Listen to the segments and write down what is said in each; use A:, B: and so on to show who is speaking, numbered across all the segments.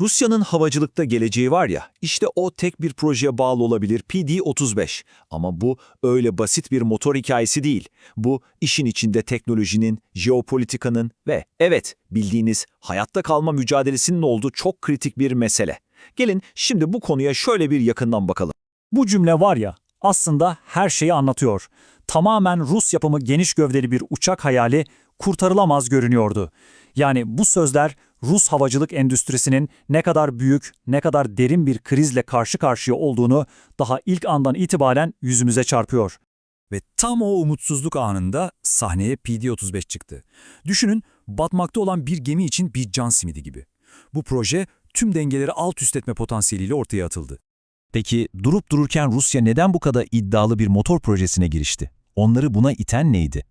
A: Rusya'nın havacılıkta geleceği var ya, işte o tek bir projeye bağlı olabilir PD-35. Ama bu öyle basit bir motor hikayesi değil. Bu işin içinde teknolojinin, jeopolitikanın ve evet bildiğiniz hayatta kalma mücadelesinin olduğu çok kritik bir mesele. Gelin şimdi bu konuya şöyle bir yakından bakalım.
B: Bu cümle var ya, aslında her şeyi anlatıyor. Tamamen Rus yapımı geniş gövdeli bir uçak hayali kurtarılamaz görünüyordu. Yani bu sözler Rus havacılık endüstrisinin ne kadar büyük, ne kadar derin bir krizle karşı karşıya olduğunu daha ilk andan itibaren yüzümüze çarpıyor. Ve tam o umutsuzluk anında sahneye PD-35 çıktı. Düşünün, batmakta olan bir gemi için bir can simidi gibi. Bu proje tüm dengeleri alt üst etme potansiyeliyle ortaya atıldı.
C: Peki durup dururken Rusya neden bu kadar iddialı bir motor projesine girişti? Onları buna iten neydi?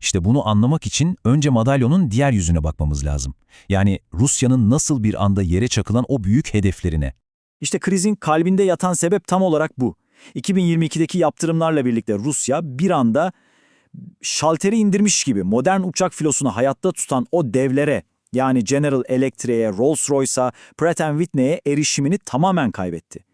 C: İşte bunu anlamak için önce madalyonun diğer yüzüne bakmamız lazım. Yani Rusya'nın nasıl bir anda yere çakılan o büyük hedeflerine.
B: İşte krizin kalbinde yatan sebep tam olarak bu. 2022'deki yaptırımlarla birlikte Rusya bir anda şalteri indirmiş gibi modern uçak filosunu hayatta tutan o devlere yani General Electric'e, Rolls-Royce'a, Pratt Whitney'e erişimini tamamen kaybetti.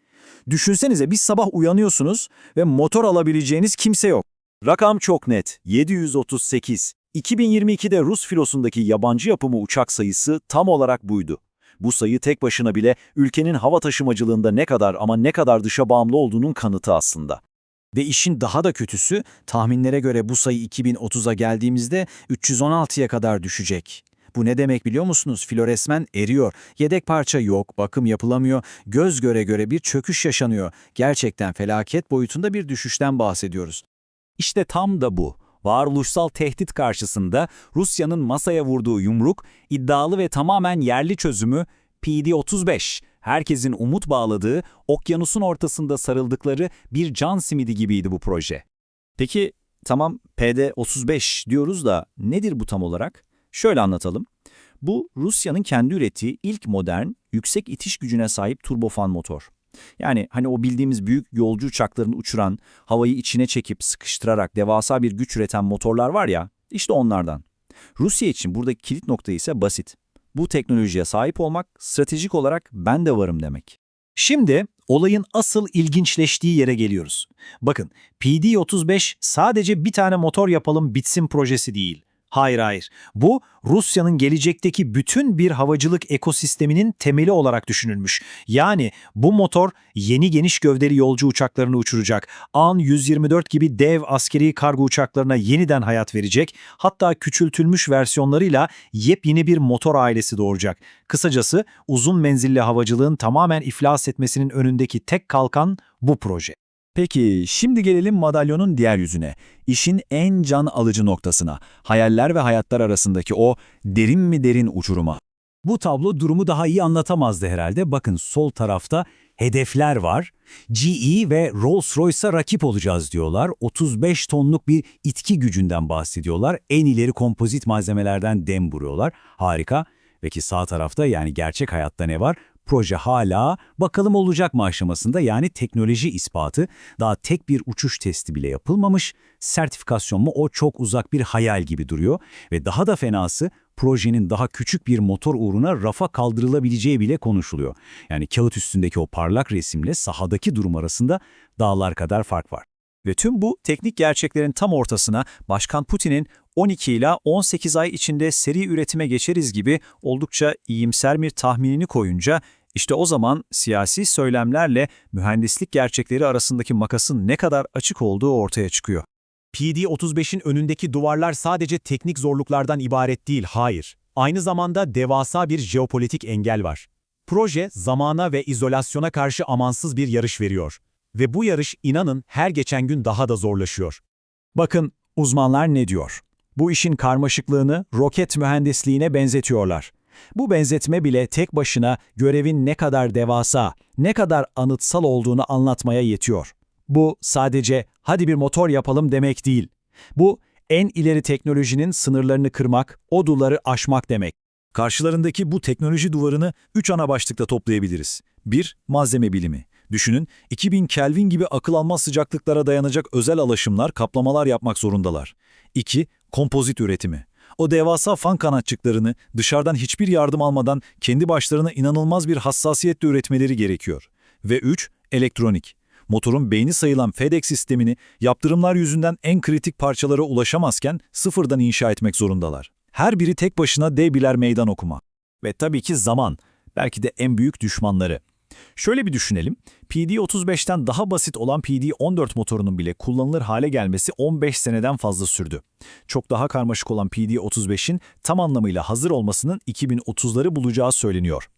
B: Düşünsenize bir sabah uyanıyorsunuz ve motor alabileceğiniz kimse yok.
A: Rakam çok net, 738. 2022'de Rus filosundaki yabancı yapımı uçak sayısı tam olarak buydu. Bu sayı tek başına bile ülkenin hava taşımacılığında ne kadar ama ne kadar dışa bağımlı olduğunun kanıtı aslında.
D: Ve işin daha da kötüsü tahminlere göre bu sayı 2030'a geldiğimizde 316'ya kadar düşecek. Bu ne demek biliyor musunuz? Floresmen eriyor. Yedek parça yok, bakım yapılamıyor, göz göre göre bir çöküş yaşanıyor. Gerçekten felaket boyutunda bir düşüşten bahsediyoruz.
B: İşte tam da bu. Varoluşsal tehdit karşısında Rusya'nın masaya vurduğu yumruk, iddialı ve tamamen yerli çözümü PD-35, herkesin umut bağladığı, okyanusun ortasında sarıldıkları bir can simidi gibiydi bu proje.
A: Peki tamam PD-35 diyoruz da nedir bu tam olarak? Şöyle anlatalım. Bu Rusya'nın kendi ürettiği ilk modern, yüksek itiş gücüne sahip turbofan motor. Yani hani o bildiğimiz büyük yolcu uçaklarını uçuran, havayı içine çekip sıkıştırarak devasa bir güç üreten motorlar var ya, işte onlardan. Rusya için buradaki kilit nokta ise basit. Bu teknolojiye sahip olmak, stratejik olarak ben de varım demek.
E: Şimdi olayın asıl ilginçleştiği yere geliyoruz. Bakın PD-35 sadece bir tane motor yapalım bitsin projesi değil. Hayır hayır. Bu Rusya'nın gelecekteki bütün bir havacılık ekosisteminin temeli olarak düşünülmüş. Yani bu motor yeni geniş gövdeli yolcu uçaklarını uçuracak. An-124 gibi dev askeri kargo uçaklarına yeniden hayat verecek. Hatta küçültülmüş versiyonlarıyla yepyeni bir motor ailesi doğuracak. Kısacası uzun menzilli havacılığın tamamen iflas etmesinin önündeki tek kalkan bu proje.
C: Peki şimdi gelelim madalyonun diğer yüzüne. İşin en can alıcı noktasına. Hayaller ve hayatlar arasındaki o derin mi derin uçuruma.
B: Bu tablo durumu daha iyi anlatamazdı herhalde. Bakın sol tarafta hedefler var. GE ve Rolls-Royce'a rakip olacağız diyorlar. 35 tonluk bir itki gücünden bahsediyorlar. En ileri kompozit malzemelerden dem vuruyorlar. Harika. Peki sağ tarafta yani gerçek hayatta ne var? Proje hala bakalım olacak mı aşamasında yani teknoloji ispatı. Daha tek bir uçuş testi bile yapılmamış. Sertifikasyon mu o çok uzak bir hayal gibi duruyor. Ve daha da fenası projenin daha küçük bir motor uğruna rafa kaldırılabileceği bile konuşuluyor. Yani kağıt üstündeki o parlak resimle sahadaki durum arasında dağlar kadar fark var.
A: Ve tüm bu teknik gerçeklerin tam ortasına Başkan Putin'in 12 ila 18 ay içinde seri üretime geçeriz gibi oldukça iyimser bir tahminini koyunca işte o zaman siyasi söylemlerle mühendislik gerçekleri arasındaki makasın ne kadar açık olduğu ortaya çıkıyor.
F: PD-35'in önündeki duvarlar sadece teknik zorluklardan ibaret değil, hayır. Aynı zamanda devasa bir jeopolitik engel var. Proje, zamana ve izolasyona karşı amansız bir yarış veriyor. Ve bu yarış inanın her geçen gün daha da zorlaşıyor.
A: Bakın uzmanlar ne diyor? Bu işin karmaşıklığını roket mühendisliğine benzetiyorlar. Bu benzetme bile tek başına görevin ne kadar devasa, ne kadar anıtsal olduğunu anlatmaya yetiyor. Bu sadece hadi bir motor yapalım demek değil. Bu en ileri teknolojinin sınırlarını kırmak, o duvarı aşmak demek.
G: Karşılarındaki bu teknoloji duvarını üç ana başlıkta toplayabiliriz. 1. Malzeme bilimi. Düşünün, 2000 Kelvin gibi akıl almaz sıcaklıklara dayanacak özel alaşımlar, kaplamalar yapmak zorundalar. 2. Kompozit üretimi. O devasa fan kanatçıklarını dışarıdan hiçbir yardım almadan kendi başlarına inanılmaz bir hassasiyetle üretmeleri gerekiyor. Ve 3. Elektronik. Motorun beyni sayılan FedEx sistemini yaptırımlar yüzünden en kritik parçalara ulaşamazken sıfırdan inşa etmek zorundalar. Her biri tek başına dev birer meydan okuma.
A: Ve tabii ki zaman, belki de en büyük düşmanları. Şöyle bir düşünelim, PD-35'ten daha basit olan PD-14 motorunun bile kullanılır hale gelmesi 15 seneden fazla sürdü. Çok daha karmaşık olan PD-35'in tam anlamıyla hazır olmasının 2030'ları bulacağı söyleniyor.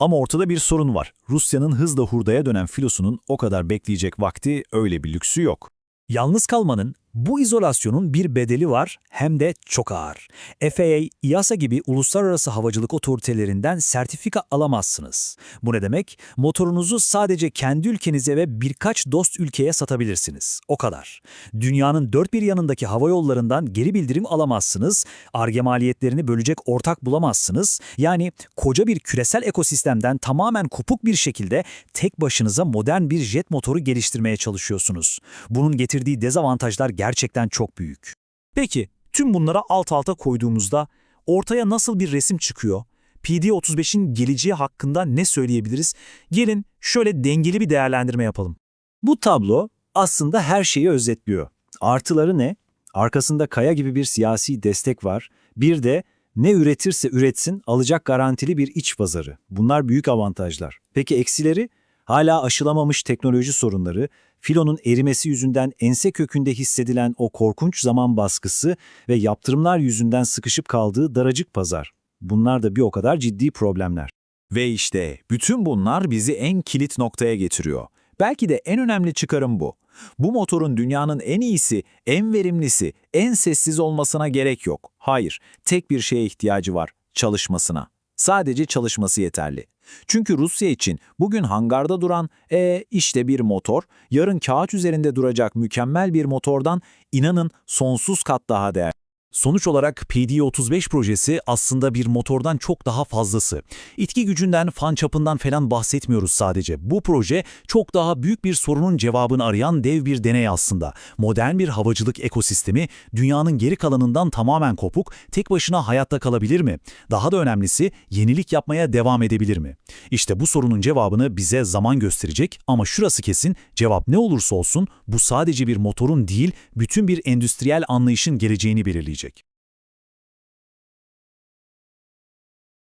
A: Ama ortada bir sorun var. Rusya'nın hızla hurdaya dönen filosunun o kadar bekleyecek vakti öyle bir lüksü yok.
B: Yalnız kalmanın, bu izolasyonun bir bedeli var hem de çok ağır. FAA, EASA gibi uluslararası havacılık otoritelerinden sertifika alamazsınız. Bu ne demek? Motorunuzu sadece kendi ülkenize ve birkaç dost ülkeye satabilirsiniz. O kadar. Dünyanın dört bir yanındaki hava yollarından geri bildirim alamazsınız, arge maliyetlerini bölecek ortak bulamazsınız. Yani koca bir küresel ekosistemden tamamen kopuk bir şekilde tek başınıza modern bir jet motoru geliştirmeye çalışıyorsunuz. Bunun getirdiği dezavantajlar gerçekten çok büyük.
F: Peki, tüm bunlara alt alta koyduğumuzda ortaya nasıl bir resim çıkıyor? PD-35'in geleceği hakkında ne söyleyebiliriz? Gelin şöyle dengeli bir değerlendirme yapalım.
A: Bu tablo aslında her şeyi özetliyor. Artıları ne? Arkasında kaya gibi bir siyasi destek var. Bir de ne üretirse üretsin alacak garantili bir iç pazarı. Bunlar büyük avantajlar. Peki eksileri? Hala aşılamamış teknoloji sorunları, filonun erimesi yüzünden ense kökünde hissedilen o korkunç zaman baskısı ve yaptırımlar yüzünden sıkışıp kaldığı daracık pazar. Bunlar da bir o kadar ciddi problemler.
G: Ve işte bütün bunlar bizi en kilit noktaya getiriyor. Belki de en önemli çıkarım bu. Bu motorun dünyanın en iyisi, en verimlisi, en sessiz olmasına gerek yok. Hayır, tek bir şeye ihtiyacı var, çalışmasına. Sadece çalışması yeterli. Çünkü Rusya için bugün hangarda duran, e işte bir motor, yarın kağıt üzerinde duracak mükemmel bir motordan inanın sonsuz kat daha değerli.
F: Sonuç olarak PD-35 projesi aslında bir motordan çok daha fazlası. İtki gücünden, fan çapından falan bahsetmiyoruz sadece. Bu proje çok daha büyük bir sorunun cevabını arayan dev bir deney aslında. Modern bir havacılık ekosistemi dünyanın geri kalanından tamamen kopuk, tek başına hayatta kalabilir mi? Daha da önemlisi yenilik yapmaya devam edebilir mi? İşte bu sorunun cevabını bize zaman gösterecek ama şurası kesin cevap ne olursa olsun bu sadece bir motorun değil bütün bir endüstriyel anlayışın geleceğini belirleyecek gelecek.